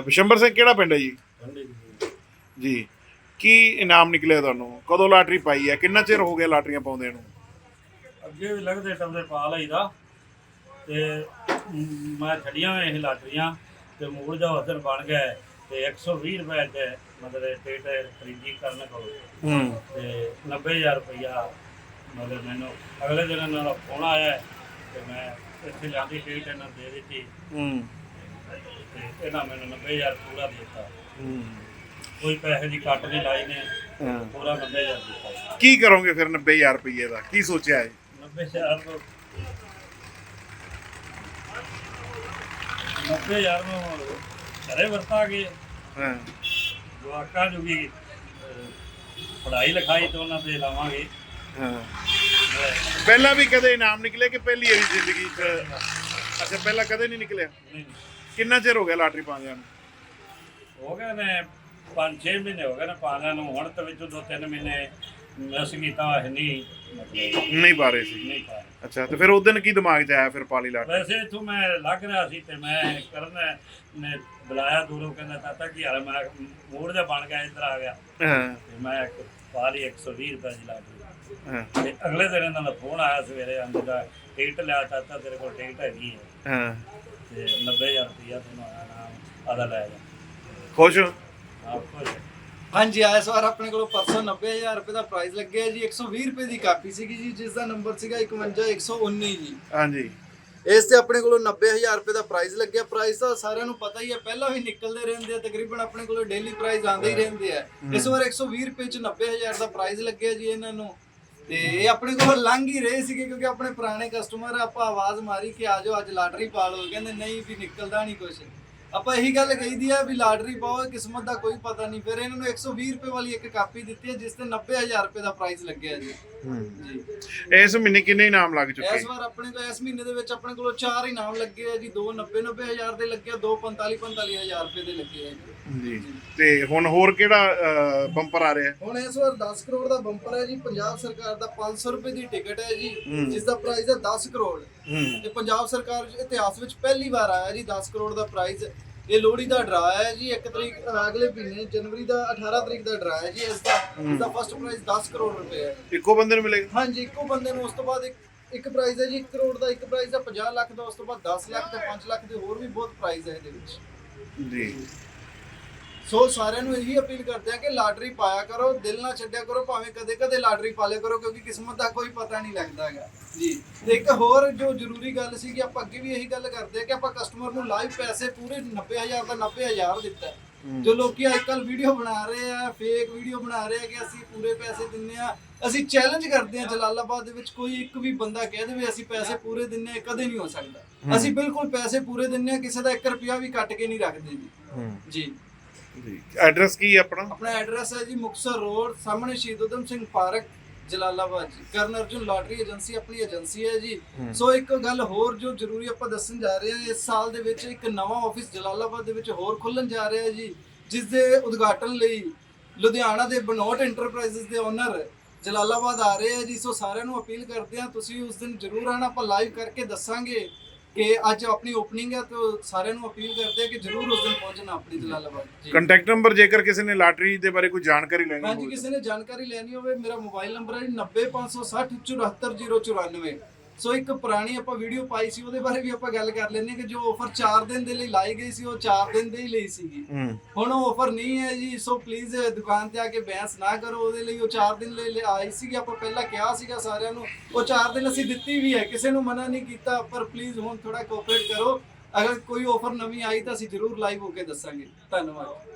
ਬਿਸ਼ੰਬਰ ਸਿੰਘ ਕਿਹੜਾ ਪਿੰਡ ਹੈ ਜੀ? ਜੀ। ਕੀ ਇਨਾਮ ਨਿਕਲਿਆ ਤੁਹਾਨੂੰ? ਕਦੋਂ ਲਾਟਰੀ ਪਾਈ ਹੈ? ਕਿੰਨਾ ਚਿਰ ਹੋ ਗਿਆ ਲਾਟਰੀਆਂ ਪਾਉਂਦੇ ਨੂੰ? ਅੱਗੇ ਵੀ ਲੱਗਦੇ ਟੰਦੇ ਪਾ ਲਈਦਾ। ਤੇ ਮ, ਛੱਡੀਆਂ ਹੋਈਆਂ ਇਹ ਲਾਟਰੀਆਂ ਤੇ ਮੂਲ ਦਾ ਵਜ਼ਨ ਬਣ ਗਿਆ ਹੈ ਤੇ 120 ਰੁਪਏ ਤੇ ਮਤਲਬ ਟਿਕਟ ਖਰੀਦੀ ਕਰਨ ਕੋਲ। ਹੂੰ। ਤੇ 90000 ਰੁਪਇਆ ਮਤਲਬ ਮੈਨੂੰ ਅਗਲੇ ਦਿਨ ਦਾ ਫੋਨ ਆਇਆ ਤੇ ਮੈਂ ਇੱਥੇ ਜਾਂਦੀ ਟਿਕਟ ਇਹਨਾਂ ਦੇ ਦਿੱਤੀ। ਹੂੰ। ਤੇ ਇਹਨਾਂ ਮੈਨੂੰ 90000 ਪੂਰਾ ਦਿੱਤਾ। ਹੂੰ। ਕੋਈ ਪੈਸੇ ਦੀ ਕੱਟ ਨਹੀਂ ਲਾਈ ਨੇ ਹਾਂ। ਪੂਰਾ 90000 ਦਿੱਤਾ। ਕੀ ਕਰੋਗੇ ਫਿਰ 90000 ਰੁਪਏ ਦਾ? ਕੀ ਸੋਚਿਆ ਹੈ 90000 ਤੋਂ 90000 ਨੂੰ ਘਰੇ ਵਰਤਾਂਗੇ। ਹਾਂ। ਜਵਾਕਾਂ ਨੂੰ ਵੀ ਅਹ, ਪੜ੍ਹਾਈ ਲਿਖਾਈ ਤੋਂ ਉਹਨਾਂ ਤੇ ਲਾਵਾਂਗੇ। ਹਾਂ। ਮੈਂ- ਪਹਿਲਾਂ ਵੀ ਕਦੇ ਇਨਾਮ ਨਿਕਲੇ ਕਿ ਪਹਿਲੀ ਵਾਰੀ ਜ਼ਿੰਦਗੀ 'ਚ? ਅੱਛਾ ਪਹਿਲਾਂ ਕਦੇ ਨਹੀਂ ਨਿਕਲਿਆ? ਨਹੀਂ, ਕਿੰਨਾ ਚਿਰ ਹੋ ਗਿਆ ਲਾਟਰੀ ਪਾਉਂਦਿਆਂ ਨੂੰ? ਹੋ ਗਏ ਨੇ 5-6 ਮਹੀਨੇ ਹੋ ਗਏ ਨੇ ਪਾਣਾ ਨੂੰ। ਹੁਣ ਤਾਂ ਵਿੱਚੋਂ 2-3 ਮਹੀਨੇ ਮਿਸ ਕੀਤਾ ਹੈ ਨਹੀਂ ਮਤਲਬ ਨਹੀਂ ਪਾ ਰਹੇ ਸੀ। ਨਹੀਂ ਪਾ ਅੱਛਾ ਤੇ ਫਿਰ ਉਸ ਦਿਨ ਕੀ ਦਿਮਾਗ 'ਚ ਆਇਆ ਫਿਰ ਪਾਲੀ ਲਾਟਰੀ? ਵੈਸੇ ਇਥੋਂ ਮੈਂ ਲੱਗ ਰਿਹਾ ਸੀ ਤੇ ਮੈਂ ਕਰਨ ਨੇ ਬੁਲਾਇਆ ਦੂਰੋਂ ਕਹਿੰਦਾ ਤਾਤਾ ਕੀ ਹਾਲ ਹੈ? ਮੈਂ ਮੂਡ ਦਾ ਬਣ ਗਿਆ ਇੱਧਰ ਆ ਗਿਆ। ਹਾਂ। ਤੇ ਮੈਂ ਇੱਕ ਪਾ ਲਈ 120 ਰੁਪਏ ਦੀ ਲਾਟਰੀ ਹਾਂ। ਤੇ ਅਗਲੇ ਦਿਨ ਇਹਨਾਂ ਦਾ ਫੋਨ ਆਇਆ ਸਵੇਰੇ ਆਂਦੇ ਦਾ ਟਿਕਟ ਲਿਆ ਤਾਤਾ ਤੇਰੇ ਕੋਲ ਟਿਕਟ ਹੈਗੀ ਹੈ। ਹਾਂ। ਤੇ 90000 ਰੁਪਇਆ ਤੁਹਾਨੂੰ ਆਇਆ ਨਾਮ ਆਦਾ ਲੈ ਜਾ ਖੁਸ਼ ਹੋ? ਆਪ ਕੁਝ ਹਾਂਜੀ ਇਸ ਵਾਰ ਆਪਣੇ ਕੋਲ ਪਰਸੋਂ 90000 ਰੁਪਏ ਦਾ ਪ੍ਰਾਈਜ਼ ਲੱਗਿਆ ਜੀ। 120 ਰੁਪਏ ਦੀ ਕਾਪੀ ਸੀਗੀ ਜੀ ਜਿਸ ਦਾ ਨੰਬਰ ਸੀਗਾ 51119 ਜੀ। ਹਾਂਜੀ। ਇਸ ਤੇ ਆਪਣੇ ਕੋਲੋਂ 90000 ਰੁਪਏ ਦਾ ਪ੍ਰਾਈਜ਼ ਲੱਗਿਆ। ਪ੍ਰਾਈਜ਼ ਤਾਂ ਸਾਰਿਆਂ ਨੂੰ ਪਤਾ ਹੀ ਹੈ ਪਹਿਲਾਂ ਵੀ ਨਿਕਲਦੇ ਰਹਿੰਦੇ ਆ ਤਕਰੀਬਨ ਆਪਣੇ ਕੋਲ ਡੇਲੀ ਪ੍ਰਾਈਜ਼ ਆਉਂਦੇ ਹੀ ਰਹਿੰਦੇ ਆ। ਇਸ ਵਾਰ 120 ਰੁਪਏ ਚ 90000 ਦਾ ਪ੍ਰਾਈਜ਼ ਲੱਗਿਆ ਜੀ ਇਹਨਾਂ ਨੂੰ। ਤੇ ਇਹ ਆਪਣੇ ਕੋਲ ਲੰਘ ਹੀ ਰਹੇ ਸੀਗੇ ਕਿਉਂਕਿ ਆਪਣੇ ਪੁਰਾਣੇ ਕਸਟਮਰ ਆਪਾਂ ਆਵਾਜ਼ ਮਾਰੀ ਕਿ ਆਜੋ ਅੱਜ ਲਾਟਰੀ ਪਾ ਲਓ। ਕਹਿੰਦੇ, ਨਹੀਂ ਵੀ ਨਿਕਲਦਾ ਨਹੀਂ ਕੁਝ ਆਪਾਂ ਇਹੀ ਗੱਲ ਕਹੀਦੀ ਆ ਵੀ ਲਾਟਰੀ ਪਾਓ ਕਿਸਮਤ ਦਾ ਕੋਈ ਪਤਾ ਨਹੀਂ। ਫਿਰ ਇਹਨਾਂ ਨੂੰ 120 ਰੁਪਏ ਵਾਲੀ ਇੱਕ ਕਾਪੀ ਦਿੱਤੀ ਹੈ ਜਿਸ ਤੇ 90000 ਰੁਪਏ ਦਾ ਪ੍ਰਾਈਜ਼ ਲੱਗਿਆ ਜੀ। ਜੀ। ਇਸ ਮਹੀਨੇ ਕਿੰਨੇ ਇਨਾਮ ਲੱਗ ਚੁੱਕੇ? ਇਸ ਵਾਰ ਆਪਣੇ ਕੋਲ ਇਸ ਮਹੀਨੇ ਦੇ ਵਿੱਚ ਆਪਣੇ ਕੋਲ ਚਾਰ ਇਨਾਮ ਲੱਗੇ ਆ ਜੀ। ਦੋ 90 90 ਹਜ਼ਾਰ ਦੇ ਲੱਗੇ ਆ ਦੋ 45 45 ਹਜ਼ਾਰ ਰੁਪਏ ਦੇ ਲੱਗੇ ਆ ਜੀ। ਤੇ ਹੁਣ ਹੋਰ ਕਿਹੜਾ ਬੰਪਰ ਆ ਰਿਹਾ? ਹੁਣ ਇਸ ਵਾਰ 10 ਕਰੋੜ ਦਾ ਬੰਪਰ ਹੈ ਜੀ। ਪੰਜਾਬ ਸਰਕਾਰ ਦਾ 500 ਰੁਪਏ ਦੀ ਟਿਕਟ ਹੈ ਜੀ। ਜਿਸ ਦਾ ਪ੍ਰਾਈਸ ਹੈ 10 ਕਰੋੜ। ਤੇ ਪੰਜਾਬ ਸਰਕਾਰ ਦੇ ਇਤਿਹਾਸ ਵਿੱਚ ਪਹਿਲੀ ਵਾਰ ਆਇਆ ਜੀ 10 ਕਰੋੜ ਦਾ ਪ੍ਰਾਈਜ਼ ਇਹ ਲੋਹੜੀ ਦਾ ਡਰਾ ਹੈ ਜੀ 1 ਤਰੀਕ ਅਗਲੇ ਮਹੀਨੇ ਜਨਵਰੀ ਦਾ 18 ਤਰੀਕ ਦਾ ਡਰਾ ਹੈ ਜੀ ਇਸ ਦਾ ਇਸ ਦਾ ਫਸਟ ਪ੍ਰਾਈਜ਼ 10 ਕਰੋੜ ਰੁਪਏ ਹੈ। ਇੱਕੋ ਬੰਦੇ ਨੂੰ ਮਿਲੇਗਾ? ਹਾਂਜੀ ਇੱਕੋ ਬੰਦੇ ਨੂੰ ਉਸ ਤੋਂ ਬਾਅਦ ਇੱਕ ਇੱਕ ਪ੍ਰਾਈਜ਼ ਹੈ ਜੀ 1 ਕਰੋੜ ਦਾ ਇੱਕ ਪ੍ਰਾਈਜ਼ ਹੈ 50 ਲੱਖ ਦਾ ਉਸ ਤੋਂ ਬਾਅਦ 10 ਲੱਖ ਤੇ 5 ਲੱਖ ਦੇ ਹੋਰ ਵੀ ਬਹੁਤ ਪ੍ਰਾਈਜ਼ ਹੈ ਇਹਦੇ ਵਿੱਚ। ਜੀ। ਸੋ ਸਾਰਿਆਂ ਨੂੰ ਇਹੀ ਅਪੀਲ ਕਰਦੇ ਆ ਕਿ ਲਾਟਰੀ ਪਾਇਆ ਕਰੋ ਦਿਲ ਨਾ ਛੱਡਿਆ ਕਰੋ ਭਾਵੇਂ ਕਦੇ ਕਦੇ ਲਾਟਰੀ ਪਾ ਲਿਆ ਕਰੋ ਕਿਉਂਕਿ ਕਿਸਮਤ ਦਾ ਕੋਈ ਪਤਾ ਨਹੀਂ ਲੱਗਦਾ ਹੈਗਾ। ਜੀ। ਤੇ ਇੱਕ ਹੋਰ ਜੋ ਜ਼ਰੂਰੀ ਗੱਲ ਸੀ ਕਿ ਆਪਾਂ ਅੱਗੇ ਵੀ ਇਹੀ ਗੱਲ ਕਰਦੇ ਆ ਕਿ ਆਪਾਂ ਕਸਟਮਰ ਨੂੰ ਲਾਈਵ ਪੈਸੇ ਪੂਰੇ 90000 ਦਾ 90000 ਦਿੱਤਾ। ਜੋ ਲੋਕੀ ਅੱਜ ਕੱਲ ਵੀਡੀਓ ਬਣਾ ਰਹੇ ਆ ਫੇਕ ਵੀਡੀਓ ਬਣਾ ਰਹੇ ਆ ਕਿ ਅਸੀਂ ਪੂਰੇ ਪੈਸੇ ਦਿੰਨੇ ਆ। ਅਸੀਂ ਚੈਲੰਜ ਕਰਦੇ ਆ ਜਲਾਲਾਬਾਦ ਦੇ ਵਿੱਚ ਕੋਈ ਇੱਕ ਵੀ ਬੰਦਾ ਕਹਿ ਦੇਵੇ ਅਸੀਂ ਪੈਸੇ ਪੂਰੇ ਦਿੰਨੇ ਆ ਕਦੇ ਨਹੀਂ ਹੋ ਸਕਦਾ। ਅਸੀਂ ਬਿਲਕੁਲ ਪੈਸੇ ਪੂਰੇ ਦਿੰਨੇ ਆ ਕਿਸੇ ਦਾ 1 ਰੁਪਿਆ ਵੀ ਕੱਟ ਕੇ ਨਹੀਂ ਰੱਖਦੇ ਜੀ। ਜੀ। ਜੀ ਐਡਰੈਸ ਕੀ ਹੈ ਆਪਣਾ? ਆਪਣਾ ਐਡਰੈਸ ਹੈ ਜੀ ਮੁਕਤਸਰ ਰੋਡ ਸਾਹਮਣੇ ਸ਼ਹੀਦ Udham Singh park Jalalabad ji. Karan Arjun lottery agency ਆਪਣੀ ਏਜੰਸੀ ਹੈ ਜੀ। ਸੋ ਇੱਕ ਗੱਲ ਹੋਰ ਜੋ ਜ਼ਰੂਰੀ ਆਪਾਂ ਦੱਸਣ ਜਾ ਰਹੇ ਹਾਂ ਇਸ ਸਾਲ ਦੇ ਵਿੱਚ ਇੱਕ ਨਵਾਂ ਆਫਿਸ ਜਲਾਲਾਬਾਦ ਦੇ ਵਿੱਚ ਹੋਰ ਖੁੱਲਣ ਜਾ ਰਿਹਾ ਹੈ ਜੀ ਜਿਸ ਦੇ ਉਦਘਾਟਨ ਲਈ ਲੁਧਿਆਣਾ ਦੇ ਬਨੋਟ ਇੰਟਰਪ੍ਰਾਈਜ਼ਸ ਦੇ ਓਨਰ ਜਲਾਲਾਬਾਦ ਆ ਰਹੇ ਆ ਜੀ। ਸੋ ਸਾਰਿਆਂ ਨੂੰ ਅਪੀਲ ਕਰਦੇ ਆ ਤੁਸੀਂ ਉਸ ਦਿਨ ਜ਼ਰੂਰ ਆਣਾ ਆਪਾਂ ਲਾਈਵ ਕਰਕੇ ਦੱਸਾਂਗੇ। ਕਿ ਅੱਜ ਆਪਣੀ ਓਪਨਿੰਗ ਹੈ ਤਾਂ ਸਾਰਿਆਂ ਨੂੰ ਅਪੀਲ ਕਰਦੇ ਆ ਕਿ ਜ਼ਰੂਰ ਉਸ ਦਿਨ ਪਹੁੰਚਣਾ ਆਪਣੀ ਜਲਾਲਾਬਾਦ ਜੀ। ਕੰਟੈਕਟ ਨੰਬਰ ਜੇਕਰ ਕਿਸੇ ਨੇ ਲਾਟਰੀ ਦੇ ਬਾਰੇ ਕੋਈ ਜਾਣਕਾਰੀ ਲੈਣੀ ਹਾਂਜੀ ਹੋਵੇ ਕਿਸੇ ਨੇ ਜਾਣਕਾਰੀ ਲੈਣੀ ਹੋਵੇ ਮੇਰਾ ਮੋਬਾਈਲ ਨੰਬਰ ਹੈ 90560 74094 ਸੋ ਇੱਕ ਪੁਰਾਣੀ ਆਪਾਂ ਵੀਡੀਓ ਪਾਈ ਸੀ ਉਹਦੇ ਬਾਰੇ ਵੀ ਆਪਾਂ ਗੱਲ ਕਰ ਲੈਂਦੇ ਕਿ ਜੋ ਆਫਰ 4 ਦਿਨ ਦੇ ਲਈ ਲਾਈ ਗਈ ਸੀ ਉਹ 4 ਦਿਨ ਦੇ ਹੀ ਲਈ ਸੀਗੀ। ਹੁਣ ਉਹ ਆਫਰ ਨਹੀਂ ਹੈ ਜੀ ਸੋ ਪਲੀਜ਼ ਦੁਕਾਨ ਤੇ ਆ ਕੇ ਬਹਿਸ ਨਾ ਕਰੋ ਉਹਦੇ ਲਈ ਉਹ 4 ਦਿਨ ਲਈ ਲਈ ਆਈ ਸੀਗੀ। ਆਪਾਂ ਪਹਿਲਾਂ ਕਿਹਾ ਸੀਗਾ ਸਾਰਿਆਂ ਨੂੰ ਉਹ 4 ਦਿਨ ਅਸੀਂ ਦਿੱਤੀ ਵੀ ਹੈ ਕਿਸੇ ਨੂੰ ਮਨਾ ਨਹੀਂ ਕੀਤਾ ਪਰ ਪਲੀਜ਼ ਹੁਣ ਥੋੜਾ ਕੋਆਪਰੇਟ ਕਰੋ। ਅਗਰ ਕੋਈ ਆਫਰ ਨਵੀਂ ਆਈ ਤਾਂ ਅਸੀਂ ਜ਼ਰੂਰ ਲਾਈਵ ਹੋ ਕੇ ਦੱਸਾਂਗੇ। ਧੰਨਵਾਦ।